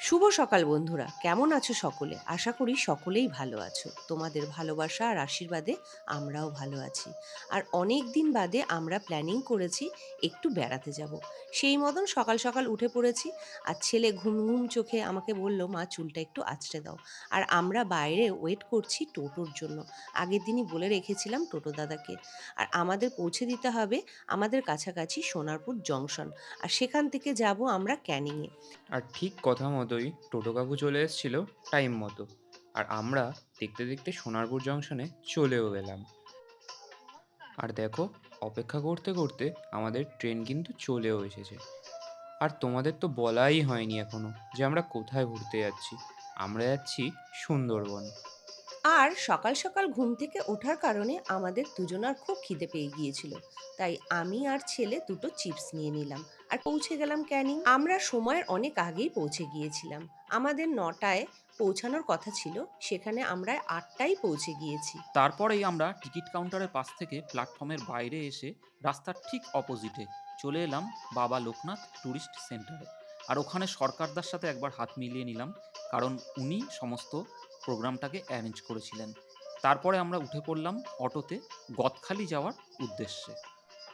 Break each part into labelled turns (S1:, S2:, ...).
S1: শুভ সকাল বন্ধুরা। কেমন আছো সকলে? আশা করি সকলেই ভালো আছো। তোমাদের ভালোবাসা আর আশীর্বাদে আমরাও ভালো আছি। আর অনেক দিন বাদে আমরা প্ল্যানিং করেছি একটু বেড়াতে যাব। সেই মতন সকাল সকাল উঠে পড়েছি আর ছেলে ঘুম ঘুম চোখে আমাকে বলল, মা, চুলটা একটু আঁচড়ে দাও। আর আমরা বাইরে ওয়েট করছি টোটোর জন্য। আগের দিনই বলে রেখেছিলাম টোটো দাদাকে। আর আমাদের পৌঁছে দিতে হবে আমাদের কাছাকাছি সোনারপুর জংশন। আর সেখান থেকে যাব আমরা ক্যানিংয়ে
S2: আর ঠিক কথা মতোই টোটো কাকু চলে এসেছিল টাইম মতো। আর আমরা দেখতে দেখতে সোনারপুর জংশনে চলেও গেলাম। আর দেখো, অপেক্ষা করতে করতে আমাদের ট্রেন কিন্তু চলেও এসেছে। আর তোমাদের তো বলাই হয়নি এখনও যে আমরা কোথায় ঘুরতে যাচ্ছি। আমরা যাচ্ছি সুন্দরবন।
S1: আর সকাল সকাল ঘুম থেকে ওঠার কারণে আমাদের দুজনার খুব খিদে পেয়ে গিয়েছিল। তাই আমি আর ছেলে দুটো চিপস নিয়ে নিলাম। আর পৌঁছে গেলাম ক্যানিং। আমরা সময়ের অনেক আগেই পৌঁছে গিয়েছিলাম। আমাদের নটায় পৌঁছানোর কথা ছিল, সেখানে আমরা আটটায় পৌঁছে গিয়েছি।
S3: তারপরেই আমরা টিকিট কাউন্টারের পাশ থেকে প্ল্যাটফর্মের বাইরে এসে রাস্তার ঠিক অপোজিটে চলে এলাম বাবা লোকনাথ ট্যুরিস্ট সেন্টারে। আর ওখানে সরকারদার সাথে একবার হাত মিলিয়ে নিলাম, কারণ উনি সমস্ত প্রোগ্রামটাকে অ্যারেঞ্জ করেছিলেন। তারপরে আমরা উঠে পড়লাম অটোতে গদখালি যাওয়ার উদ্দেশ্যে।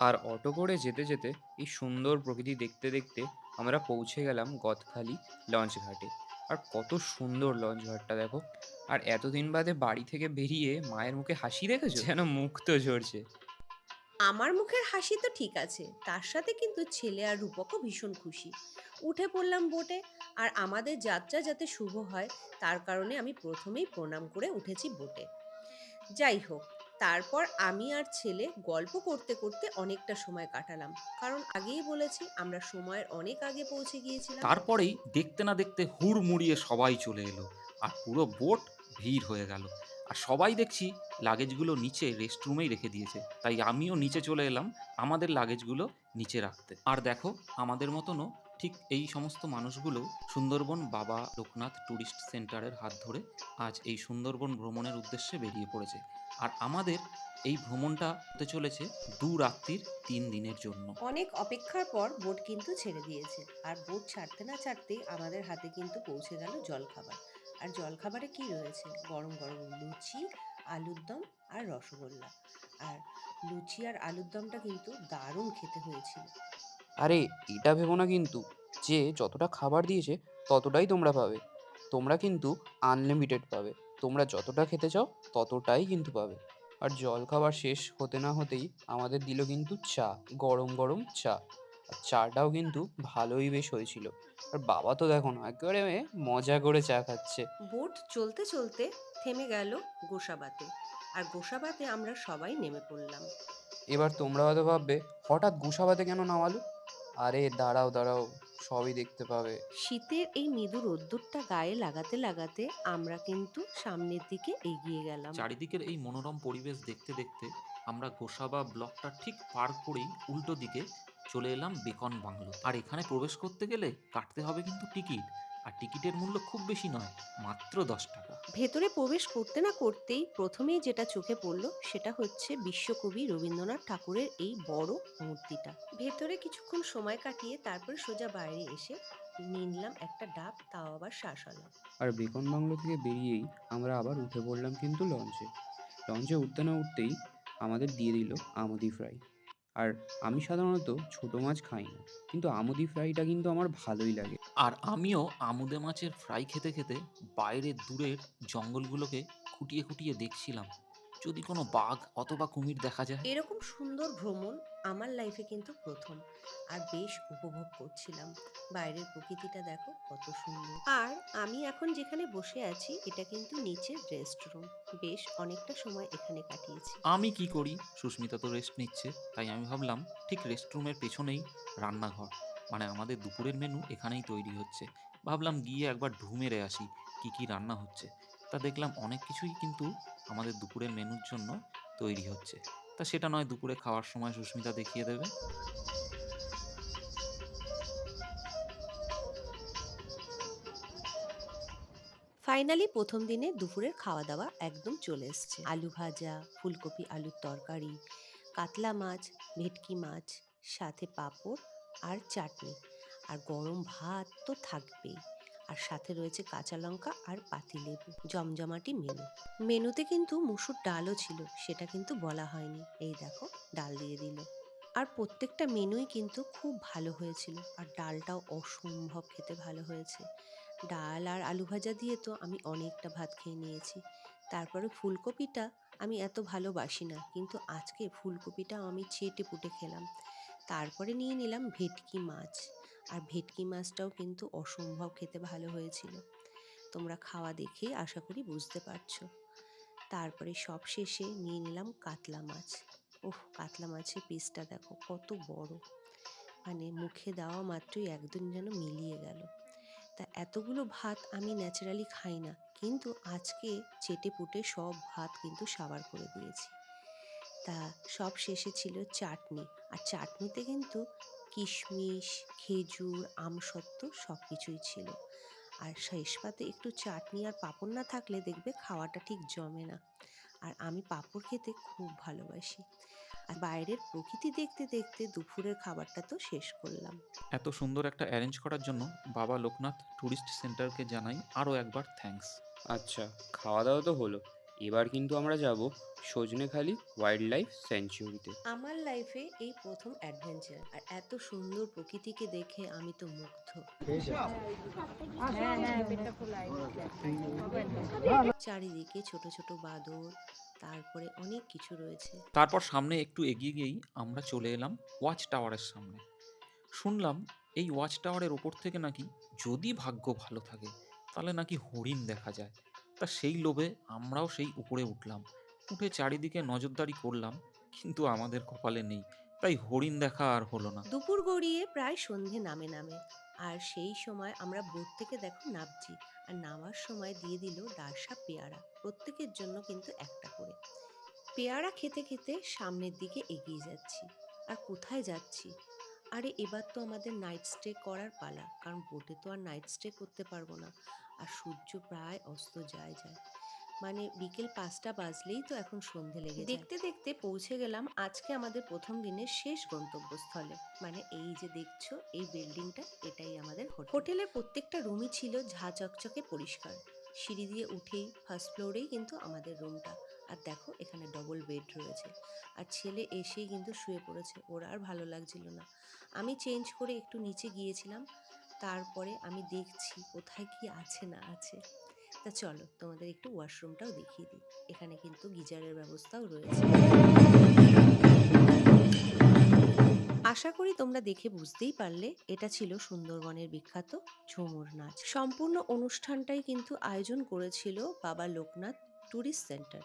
S2: আর অটো করে যেতে যেতে এই সুন্দর প্রকৃতি দেখতে দেখতে আমরা পৌঁছে গেলাম গদখালি লঞ্চ ঘাটে। আর কত সুন্দর লঞ্চ ঘাটটা দেখো। আর এতদিন বাদে বাড়ি থেকে বেরিয়ে মায়ের মুখে হাসি দেখেছ? যেন মুখ তো ঝরছে।
S1: আমার মুখের হাসি তো ঠিক আছে তার সাথে কিন্তু ছেলে আর রূপকও ভীষণ খুশি। উঠে পড়লাম বোটে আর আমাদের যাত্রা যাতে শুভ হয় তার কারণে আমি প্রথমেই প্রণাম করে উঠেছি বোটে। যাই হোক তারপর আমি আর ছেলে গল্প করতে করতে অনেকটা সময় কাটালাম। কারণ আগেই বলেছি, আমরা সময়ের অনেক আগে পৌঁছে গিয়েছিলাম।
S3: তারপরেই দেখতে না দেখতে হুড় মুড়িয়ে সবাই চলে এলো আর পুরো বোট ভিড় হয়ে গেল। আর সবাই দেখছি লাগেজগুলো নিচে রেস্টরুমেই রেখে দিয়েছে। তাই আমিও নিচে চলে এলাম আমাদের লাগেজগুলো নিচে রাখতে। আর দেখো, আমাদের মতনও ঠিক এই সমস্ত মানুষগুলো সুন্দরবন বাবা লোকনাথ ট্যুরিস্ট সেন্টারের হাত ধরে আজ এই সুন্দরবন ভ্রমণের উদ্দেশ্যে বেরিয়ে পড়েছে। আর আমাদের এই ভ্রমণটা হতে চলেছে দু রাত্রির তিন দিনের জন্য।
S1: অনেক অপেক্ষার পর বোট কিন্তু ছেড়ে দিয়েছে। আর বোট ছাড়তে না ছাড়তেই আমাদের হাতে কিন্তু পৌঁছে গেল জলখাবার। আর জলখাবারে কি রয়েছে? গরম গরম লুচি, আলুর দম আর রসগোল্লা। আর লুচি আর আলুর দমটা কিন্তু দারুণ খেতে হয়েছিল।
S2: আরে এটা ভেবো না কিন্তু। যে যতটা খাবার দিয়েছে ততটাই তোমরা পাবে। তোমরা কিন্তু আনলিমিটেড পাবে। তোমরা যতটা খেতে চাও ততটাই কিন্তু পাবে। আর জল খাবার শেষ হতে না হতেই আমাদের দিল কিন্তু চা গরম গরম চা। আর চাটাও কিন্তু ভালোই বেশ হয়েছিল। আর বাবা তো দেখো না একেবারে মজা করে চা খাচ্ছে।
S1: বোট চলতে চলতে থেমে গেল গোসাবাতে। আর গোসাবাতে আমরা সবাই নেমে পড়লাম।
S2: এবার তোমরা হয়তো ভাববে হঠাৎ গুসাবাতে কেন নামালো? আরে দাঁড়াও দাঁড়াও সবই দেখতে পাবে।
S1: শীতের এই মৃদু রোদ্দুরটা গায়ে লাগাতে লাগাতে আমরা কিন্তু সামনের দিকে এগিয়ে গেলাম।
S3: চারিদিকের এই মনোরম পরিবেশ দেখতে দেখতে আমরা গোসাবা ব্লকটা ঠিক পার করেই উল্টো দিকে চলে এলাম বেকন বাংলো আর এখানে প্রবেশ করতে গেলে কাটতে হবে কিন্তু টিকিট। আর টিকিটের মূল্য খুব বেশি নয় মাত্র দশ টাকা।
S1: ভেতরে প্রবেশ করতে না করতেই প্রথমেই যেটা চোখে পড়ল সেটা হচ্ছে বিশ্বকবি রবীন্দ্রনাথ ঠাকুরের এই বড় মূর্তিটা। ভেতরে কিছুক্ষণ সময় কাটিয়ে তারপর সোজা বাইরে এসে নিলাম একটা ডাব তাও আবার শাঁসওয়ালা
S2: আর বেকন বাংলো থেকে বেরিয়েই আমরা আবার উঠে পড়লাম কিন্তু লঞ্চে। লঞ্চে উঠতে না উঠতেই আমাদের দিয়ে দিল আমুদি ফ্রাই। আর আমি সাধারণত ছোট মাছ খাই না। কিন্তু আমুদি ফ্রাইটা কিন্তু আমার ভালোই লাগে।
S3: আর আমিও আমুদে মাছের ফ্রাই খেতে খেতে বাইরের দূরের জঙ্গলগুলোকে খুঁটিয়ে খুঁটিয়ে দেখছিলাম। যদি কোনো বাঘ অথবা কুমির দেখা যায়?
S1: এরকম সুন্দর ভ্রমণ আমার লাইফে কিন্তু প্রথম। আর বেশ উপভোগ করছিলাম। বাইরের প্রকৃতিটা দেখো কত সুন্দর। আর আমি এখন যেখানে বসে আছি, এটা কিন্তু নিচের রেস্টরুম বেশ অনেকটা সময় এখানে কাটিয়েছি।
S3: আমি কি করি? সুস্মিতা তো রেস্ট নিচ্ছে। তাই আমি ভাবলাম, ঠিক রেস্টরুমের পেছনেই রান্নাঘর। মানে আমাদের দুপুরের মেনু এখানেই তৈরি হচ্ছে। ভাবলাম গিয়ে একবার ঢু মেরে আসি, কি কি রান্না হচ্ছে। তা দেখলাম অনেক কিছুই কিন্তু আমাদের দুপুরের মেনুর জন্য তৈরি হচ্ছে। তা সেটা নয়, দুপুরে খাওয়ার সময় সুস্মিতা দেখিয়ে দেবে।
S1: ফাইনালি প্রথম দিনে দুপুরের খাওয়া দাওয়া একদম চলে এসছে। আলু ভাজা, ফুলকপি, আলুর তরকারি, কাতলা মাছ, ভেটকি মাছ, সাথে পাঁপড় আর চাটনি। আর গরম ভাত তো থাকবেই। আর সাথে রয়েছে কাঁচা লঙ্কা আর পাতিলেবু, জমজমাটি মেনু। মেনুতে কিন্তু মুসুর ডালও ছিল, সেটা কিন্তু বলা হয়নি। এই দেখো, ডাল দিয়ে দিল। আর প্রত্যেকটা মেনুই কিন্তু খুব ভালো হয়েছিল, আর ডালটাও অসম্ভব খেতে ভালো হয়েছে। ডাল আর আলু ভাজা দিয়ে তো আমি অনেকটা ভাত খেয়ে নিয়েছি। তারপরে ফুলকপিটা আমি এত ভালোবাসি না, কিন্তু আজকে ফুলকপিটা আমি চেটে পুটে খেলাম। তারপরে নিয়ে নিলাম ভেটকি মাছ। আর ভেটকি মাছটাও কিন্তু অসম্ভব খেতে ভালো হয়েছিল। তোমরা খাওয়া দেখে আশা করি বুঝতে পারছ। তারপরে সব শেষে নিয়ে নিলাম কাতলা মাছ। ওহ, কাতলা মাছের পিসটা দেখো কত বড়। মানে মুখে দেওয়া মাত্রই একদম যেন মিলিয়ে গেল। তা এতগুলো ভাত আমি ন্যাচারালি খাই না, কিন্তু আজকে চেটে পুটে সব ভাত কিন্তু সাবার করে দিয়েছি। তা সব শেষে ছিল চাটনি। আর চাটনিতে কিন্তু কিশমিশ খেজুর আমসত্ত্ব সব কিছুই ছিল। আর শেষ পাতে একটু চাটনি আর পাঁপড় না থাকলে দেখবে খাওয়াটা ঠিক জমে না। আর আমি পাঁপড় খেতে খুব ভালোবাসি। আর বাইরের প্রকৃতি দেখতে দেখতে দুপুরের খাবারটা তো শেষ করলাম।
S3: এত সুন্দর একটা অ্যারেঞ্জ করার জন্য বাবা লোকনাথ ট্যুরিস্ট সেন্টারকে জানাই আরও একবার থ্যাঙ্কস
S2: আচ্ছা খাওয়া দাওয়া তো হলো। এবার কিন্তু আমরা যাব সজনেখালি ওয়াইল্ড লাইফ স্যাঞ্চুরিতে
S1: আমার লাইফে এই প্রথম অ্যাডভেঞ্চার আর এত সুন্দর প্রকৃতিকে দেখে আমি তো মুগ্ধ। চারিদিকে ছোট ছোট বাদর তারপরে অনেক কিছু রয়েছে।
S3: তারপর সামনে একটু এগিয়ে গিয়েই আমরা চলে এলাম ওয়াচ টাওয়ারের সামনে। শুনলাম এই ওয়াচ টাওয়ারের ওপর থেকে নাকি যদি ভাগ্য ভালো থাকে তাহলে নাকি হরিণ দেখা যায়। তা সেই লোভে আমরাও সেই উপরে উঠলাম। উঠে চারিদিকে নজরদারি করলাম, কিন্তু আমাদের কপালে নেই। তাই হরিণ দেখা আর হলো না।
S1: দুপুর গড়িয়ে প্রায় সন্ধে নামে নামে। আর সেই সময় আমরা বোট থেকে দেখো নামছি, আর নামার সময় দিয়ে দিল ডারসা পেয়ারা, প্রত্যেকের জন্য কিন্তু একটা করে। পেয়ারা খেতে খেতে সামনের দিকে এগিয়ে যাচ্ছি, আর কোথায় যাচ্ছি? আরে এবার তো আমাদের নাইট স্টে করার পালা, কারণ বোটে তো আর নাইট স্টে করতে পারব না। আর সূর্য প্রায় অস্ত যায় যায়। মানে বিকেল পাঁচটা বাজলেই তো এখন সন্ধে লেগে দেখতে দেখতে পৌঁছে গেলাম আজকে আমাদের প্রথম দিনের শেষ গন্তব্যস্থলে। মানে এই যে দেখছ এই বিল্ডিংটা এটাই আমাদের হোটেল। হোটেলের প্রত্যেকটা রুমই ছিল ঝা চকচকে পরিষ্কার। সিঁড়ি দিয়ে উঠেই ফার্স্ট ফ্লোরেই কিন্তু আমাদের রুমটা আর দেখো এখানে ডবল বেড রয়েছে। আর ছেলে এসেই কিন্তু শুয়ে পড়েছে। ওর আর ভালো লাগছিল না। আমি চেঞ্জ করে একটু নিচে গিয়েছিলাম। তারপরে আমি দেখছি কোথায় কি আছে না আছে। তা চলো তোমাদের একটু ওয়াশরুমটাও দেখিয়ে দিই। এখানে কিন্তু গিজারের ব্যবস্থাও রয়েছে। আশা করি তোমরা দেখে বুঝতেই পারলে, এটা ছিল সুন্দরবনের বিখ্যাত ঝুমুর নাচ। সম্পূর্ণ অনুষ্ঠানটাই কিন্তু আয়োজন করেছিল বাবা লোকনাথ ট্যুরিস্ট সেন্টার।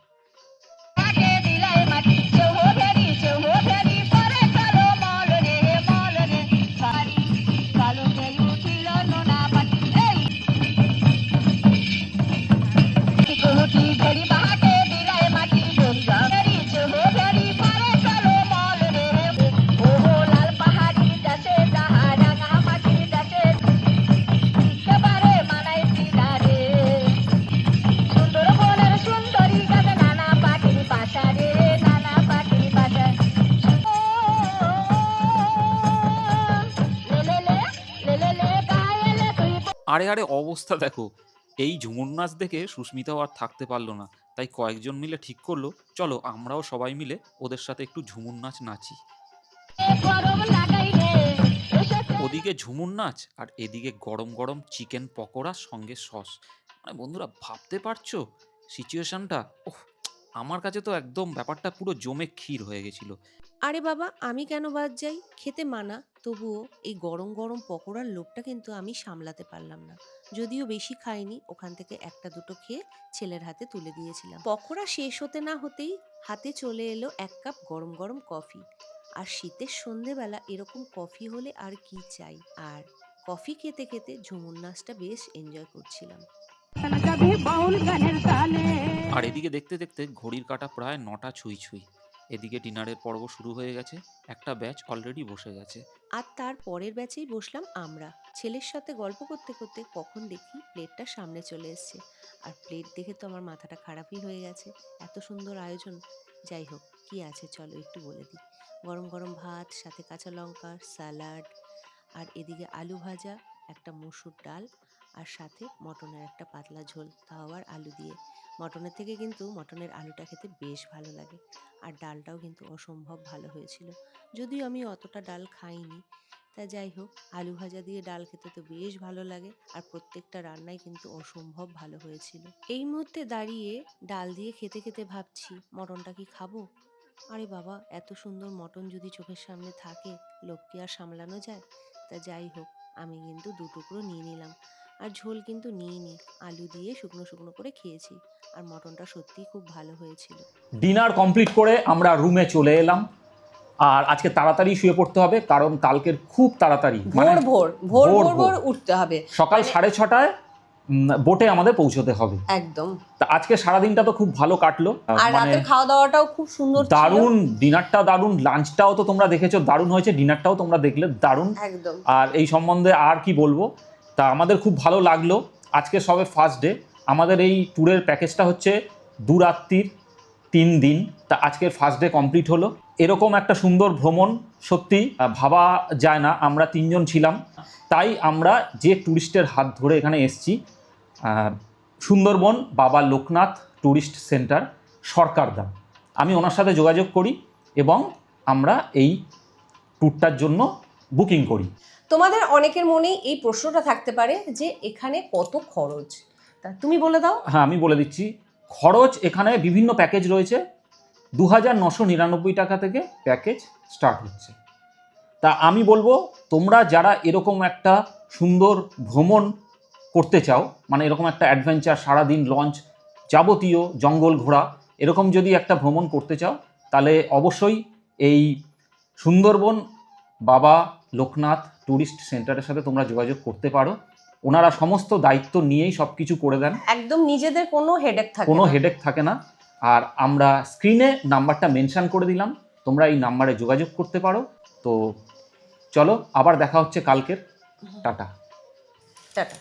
S3: আরে আরে, অবস্থা দেখো। এই ঝুমুর নাচ দেখে সুস্মিতাও আর থাকতে পারল না। তাই কয়েকজন মিলে ঠিক করল, চলো আমরাও সবাই মিলে ওদের সাথে একটু ঝুমুর নাচ নাচি। ওদিকে ঝুমুর নাচ আর এদিকে গরম গরম চিকেন পকোড়া সঙ্গে সস। মানে বন্ধুরা, ভাবতে পারছ? সিচুয়েশনটা ওহ, আমার কাছে তো একদম ব্যাপারটা পুরো জমে ক্ষীর হয়ে গেছিল।
S1: আরে বাবা আমি কেন বাদ যাই? খেতে মানা। তবুও এই গরম গরম পকোড়ার লোভটা কিন্তু আমি সামলাতে পারলাম না। যদিও বেশি খাইনি ওখান থেকে একটা দুটো খেয়ে ছেলের হাতে তুলে দিয়েছিলাম। পকোড়া শেষ হতে না হতেই হাতে চলে এলো এক কাপ গরম গরম কফি। আর শীতের সন্ধেবেলা এরকম কফি হলে আর কি চাই? আর কফি খেতে খেতে ঝুমুর নাচটা বেশ এনজয় করছিলাম।
S3: আর এদিকে দেখতে দেখতে ঘড়ির কাটা প্রায় নটা ছুঁই ছুঁই। এদিকে ডিনারের পর্ব শুরু হয়ে গেছে, একটা ব্যাচ অলরেডি বসে গেছে।
S1: আর তার পরের ব্যাচেই বসলাম আমরা। ছেলের সাথে গল্প করতে করতে কখন দেখি প্লেটটা সামনে চলে এসছে। আর প্লেট দেখে তো আমার মাথাটা খারাপই হয়ে গেছে। এত সুন্দর আয়োজন। যাই হোক, কি আছে চলো একটু বলে দিই। গরম গরম ভাত, সাথে কাঁচা লঙ্কা স্যালাড আর এদিকে আলু ভাজা, একটা মসুর ডাল, আর সাথে মটনের একটা পাতলা ঝোল তাও আবার আলু দিয়ে। মটনের থেকে কিন্তু মটনের আলুটা খেতে বেশ ভালো লাগে। আর ডালটাও কিন্তু অসম্ভব ভালো হয়েছিল। যদিও আমি অতটা ডাল খাইনি। তা যাই হোক, আলু ভাজা দিয়ে ডাল খেতে তো বেশ ভালো লাগে। আর প্রত্যেকটা রান্নাই কিন্তু অসম্ভব ভালো হয়েছিল। এই মুহূর্তে দাঁড়িয়ে ডাল দিয়ে খেতে খেতে ভাবছি, মটনটা কি খাব? আরে বাবা, এত সুন্দর মটন যদি চোখের সামনে থাকে, লোককে আর সামলানো যায়? তা যাই হোক, আমি কিন্তু দু টুকরো নিয়ে নিলাম। আর ঝোল কিন্তু নিইনি। আলু দিয়ে শুকনো শুকনো করে খেয়েছি। আর মটনটা সত্যিই খুব ভালো হয়েছিল।
S3: ডিনার কমপ্লিট করে আমরা রুমে চলে এলাম। আর আজকে তাড়াতাড়ি শুয়ে পড়তে হবে কারণ কালকের খুব তাড়াতাড়ি মানে
S4: ভোর ভোর ভোর
S3: ভোর
S4: ভোর। উঠতে হবে।
S3: সকাল
S4: মানে-
S3: সাড়ে ছটায় বোটে আমাদের পৌঁছতে হবে।
S4: একদম।
S3: তা আজকে সারাদিনটা তো খুব ভালো কাটলো।
S4: আর
S3: মানে
S4: রাতের খাওয়া দাওয়াটাও খুব সুন্দর ছিল।
S3: দারুণ ডিনারটা দারুণ লাঞ্চটাও তো তোমরা দেখেছ দারুণ হয়েছে ডিনারটাও তোমরা দেখলে দারুণ।
S4: একদম।
S3: আর এই সম্বন্ধে আর কি বলব? তা আমাদের খুব ভালো লাগল। আজকে সবে ফার্স্ট ডে আমাদের এই ট্যুরের প্যাকেজটা হচ্ছে দু রাত্রির তিন দিন। তা আজকের ফার্স্ট ডে কমপ্লিট হলো। এরকম একটা সুন্দর ভ্রমণ, সত্যি ভাবা যায় না। আমরা তিনজন ছিলাম। তাই আমরা যে ট্যুরিস্টের হাত ধরে এখানে এসছি সুন্দরবন, বাবা লোকনাথ ট্যুরিস্ট সেন্টার সরকারদা আমি ওনার সাথে যোগাযোগ করি এবং আমরা এই ট্যুরটার জন্য বুকিং করি।
S4: তোমাদের অনেকের মনেই এই প্রশ্নটা থাকতে পারে যে এখানে কত খরচ? তা তুমি বলে দাও।
S3: হ্যাঁ আমি বলে দিচ্ছি। খরচ এখানে বিভিন্ন প্যাকেজ রয়েছে। দু হাজার নশো নিরানব্বই টাকা থেকে প্যাকেজ স্টার্ট হচ্ছে। তা আমি বলব, তোমরা যারা এরকম একটা সুন্দর ভ্রমণ করতে চাও মানে এরকম একটা অ্যাডভেঞ্চার সারাদিন লঞ্চ যাবতীয় জঙ্গল ঘোরা, এরকম যদি একটা ভ্রমণ করতে চাও, তাহলে অবশ্যই এই সুন্দরবন বাবা লোকনাথ ট্যুরিস্ট সেন্টারের সাথে তোমরা যোগাযোগ করতে পারো। ওনারা সমস্ত দায়িত্ব নিয়েই সব কিছু করে দেন।
S4: একদম নিজেদের কোনো হেডেক থাকে
S3: কোনো হেডেক থাকে না। আর আমরা স্ক্রিনে নাম্বারটা মেনশান করে দিলাম। তোমরা এই নাম্বারে যোগাযোগ করতে পারো। তো চলো আবার দেখা হচ্ছে কালকের। টাটা।
S4: টাটা।